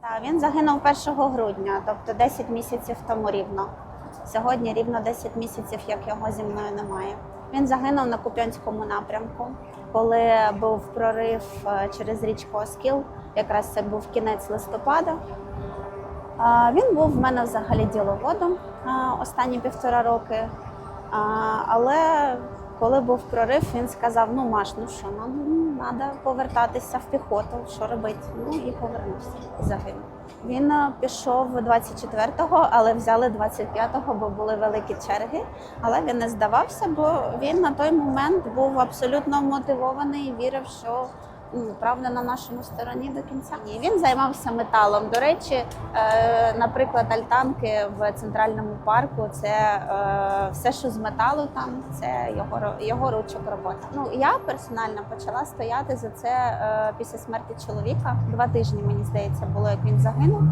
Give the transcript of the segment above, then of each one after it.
Та він загинув 1 грудня, тобто 10 місяців тому рівно. Сьогодні рівно 10 місяців, як його зі мною немає. Він загинув на Куп'янському напрямку, коли був прорив е, через річку Оскіл. Якраз це був кінець листопада. Він був в мене взагалі діловодом останні півтора роки. Але коли був прорив, він сказав: ну Маш, ну що, нам треба повертатися в піхоту, що робити? Ну і повернувся. Загинув. Він е, пішов 24-го, але взяли 25-го, бо були великі черги. Але він не здавався, бо він на той момент був абсолютно мотивований і вірив, що ну, правда на нашому стороні до кінця. І він займався металом. До речі, е, наприклад, альтанки в центральному парку це е, все, що з металу там, це його його ручок робота. Ну я персонально почала стояти за це е, після смерті чоловіка. Два тижні мені здається було, як він загинув.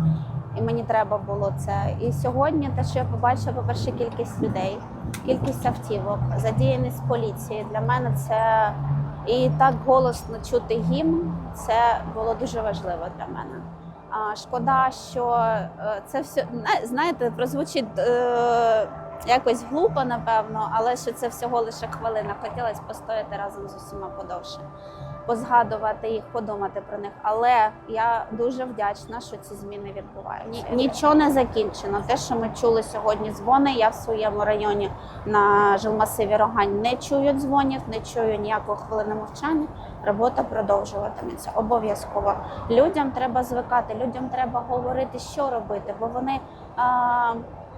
І мені треба було це. І сьогодні те, що я побачила, по-перше, кількість людей, кількість автівок, задіяність поліції. Для мене це і так голосно чути гімн. Це було дуже важливо для мене. Шкода, що е, це все зна- знаєте, прозвучить е, якось глупо, напевно, але що це всього лише хвилина. Хотілося постояти разом з усіма подовше, позгадувати їх, подумати про них. Але я дуже вдячна, що ці зміни відбуваються. Нічого не закінчено. Те, що ми чули сьогодні, дзвони. Я в своєму районі на жилмасиві Рогань не чую дзвонів, не чую ніякого хвилини мовчання. Робота продовжуватиметься обов'язково. Людям треба звикати, людям треба говорити, що робити, бо вони,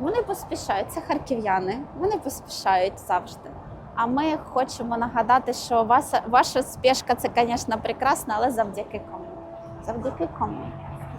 вони поспішають. Це харків'яни, вони поспішають завжди. А ми хочемо нагадати, що ваша, ваша спешка це, звісно, прекрасно, але завдяки кому? Завдяки кому?